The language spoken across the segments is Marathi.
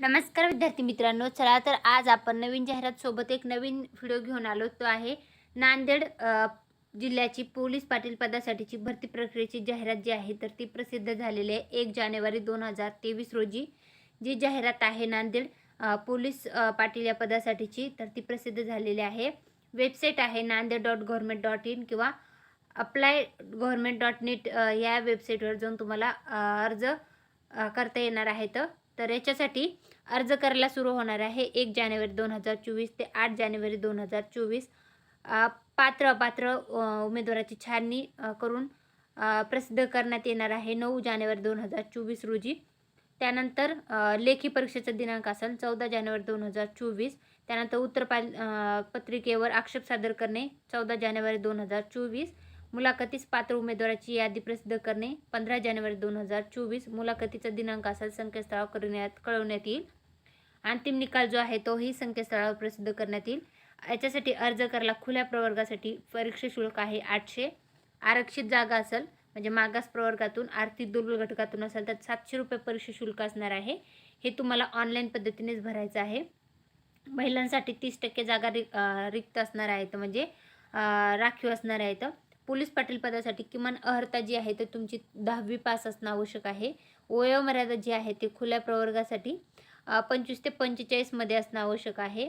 नमस्कार विद्यार्थी मित्रांनो चला तर आज आपण नवीन जाहिरात सोबत एक नवीन व्हिडिओ घेऊन आलो. तो आहे नांदेड जिल्ह्याची पोलीस पाटील पदासाठीची भरती प्रक्रियेची जाहिरात जी आहे तर ती प्रसिद्ध झालेली आहे एक जानेवारी दोन हजार तेवीस रोजी. जी जाहिरात आहे नांदेड पोलीस पाटील या पदासाठीची तर ती प्रसिद्ध झालेली आहे. वेबसाईट आहे Nanded dot government dot in किंवा अप्लाय गव्हर्मेंट डॉट नेट या वेबसाईटवर जाऊन तुम्हाला अर्ज करता येणार आहेत. तर तर याच्यासाठी अर्ज करायला सुरू होणार आहे एक जानेवारी दोन हजार चोवीस ते आठ जानेवारी दोन हजार चोवीस. पात्र अपात्र उमेदवाराची छाननी करून प्रसिद्ध करण्यात येणार आहे नऊ जानेवारी दोन हजार चोवीस रोजी. त्यानंतर लेखी परीक्षेचा दिनांक असेल चौदा जानेवारी दोन हजार चोवीस. त्यानंतर उत्तरपाल पत्रिकेवर आक्षेप सादर करणे चौदा जानेवारी दोन हजार चोवीस. मुलाखतीस पात्र उमेदवाराची यादी प्रसिद्ध करणे. पंधरा जानेवारी दोन हजार चोवीस मुलाखतीचा दिनांक असेल संकेतस्थळावर करण्यात कळवण्यात येईल. अंतिम निकाल जो आहे तोही संकेतस्थळावर प्रसिद्ध करण्यात येईल. याच्यासाठी अर्ज करायला खुल्या प्रवर्गासाठी परीक्षा शुल्क आहे आठशे. आरक्षित जागा असेल म्हणजे मागास प्रवर्गातून आर्थिक दुर्बल घटकातून असेल तर सातशे रुपये परीक्षा शुल्क असणार आहे. हे तुम्हाला ऑनलाईन पद्धतीनेच भरायचं आहे. महिलांसाठी तीस टक्के जागा रि रिक्त असणार आहेत म्हणजे राखीव असणार आहेत पोलीस पाटील पदासाठी किमान अर्हता जी आहे ते तुमची दहावी पास असणं आवश्यक आहे. वयोमर्यादा जी आहे ती खुल्या प्रवर्गासाठी पंचवीस ते पंचेचाळीसमध्ये असणं आवश्यक आहे.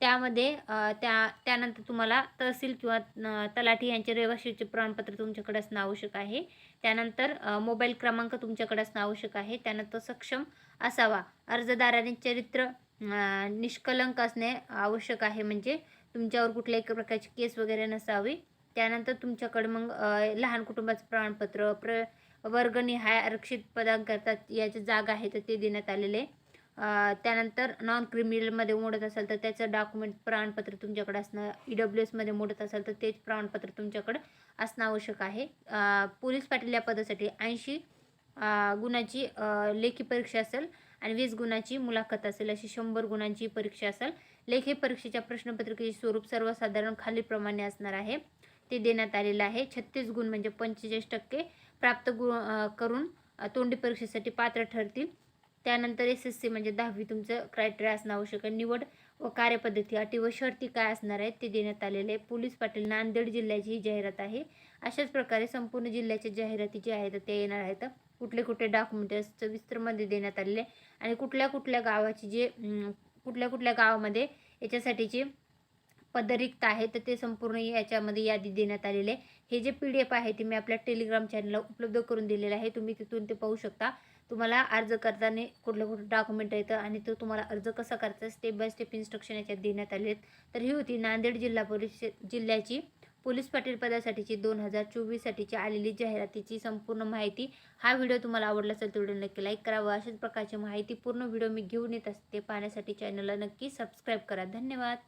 त्यामध्ये त्या त्यानंतर तुम्हाला तहसील किंवा तलाठी यांचे रहिवाशीचे प्रमाणपत्र तुमच्याकडे असणं आवश्यक आहे. त्यानंतर मोबाईल क्रमांक तुमच्याकडे असणं आवश्यक आहे. त्यानंतर सक्षम असावा. अर्जदाराने चरित्र निष्कलंक असणे आवश्यक आहे. म्हणजे तुमच्यावर कुठल्याही प्रकारची केस वगैरे नसावी. त्यानंतर तुमच्याकडे मग लहान कुटुंबाचं प्रमाणपत्र प्र वर्गनिहाय आरक्षित पदांकरता याचे जागा आहे तर ते देण्यात आलेले. त्यानंतर नॉन क्रिमिनलमध्ये मोडत असाल तर त्याचं डॉक्युमेंट प्रमाणपत्र तुमच्याकडे असणं ई डब्ल्यू एसमध्ये मोडत असाल तर तेच प्रमाणपत्र तुमच्याकडे असणं आवश्यक आहे. पोलीस पाटील या पदासाठी ऐंशी गुणाची लेखी परीक्षा असेल आणि वीस गुणाची मुलाखत असेल अशी शंभर गुणांची परीक्षा असेल. लेखी परीक्षेच्या प्रश्नपत्रिकेचे स्वरूप सर्वसाधारण खालीप्रमाणे असणार आहे. ते देण्यात आलेलं आहे. छत्तीस गुण म्हणजे पंचेचाळीस टक्के प्राप्त गु करून तोंडी परीक्षेसाठी पात्र ठरतील. त्यानंतर एस एस सी म्हणजे दहावी तुमचं क्रायटेरिया असणं आवश्यक आहे. निवड व कार्यपद्धती अटी व शर्ती काय असणार आहेत ते देण्यात आलेले आहे. पोलीस पाटील नांदेड जिल्ह्याची ही जाहिरात आहे. अशाच प्रकारे संपूर्ण जिल्ह्याच्या जाहिराती जे आहेत ते येणार आहेत. कुठले कुठले डॉक्युमेंट्स सविस्तरमध्ये देण्यात आलेले आहे. आणि कुठल्या कुठल्या गावाची जे कुठल्या कुठल्या गावामध्ये याच्यासाठीची पदरिक्त आहे तर ते संपूर्ण याच्यामध्ये यादी देण्यात आलेले आहे. हे जे पी डी एफ आहे ते मी आपल्या टेलिग्राम चॅनलला उपलब्ध करून दिलेलं आहे. तुम्ही तिथून ते पाहू शकता. तुम्हाला अर्ज करताना कुठलं कुठलं डॉक्युमेंट येतं आणि तो तुम्हाला अर्ज कसा करायचा स्टेप बाय स्टेप इन्स्ट्रक्शन याच्यात देण्यात आले आहेत. तर ही होती नांदेड जिल्हा परिषद जिल्ह्याची पोलीस पाटील पदासाठीची दोन हजार चोवीससाठीची आलेली जाहिरातीची संपूर्ण माहिती. हा व्हिडिओ तुम्हाला आवडला असेल तर व्हिडिओ नक्की लाईक करावा अशाच प्रकारची माहिती पूर्ण व्हिडिओ मी घेऊन येत असते. पाहण्यासाठी चॅनलला नक्की सबस्क्राईब करा. धन्यवाद.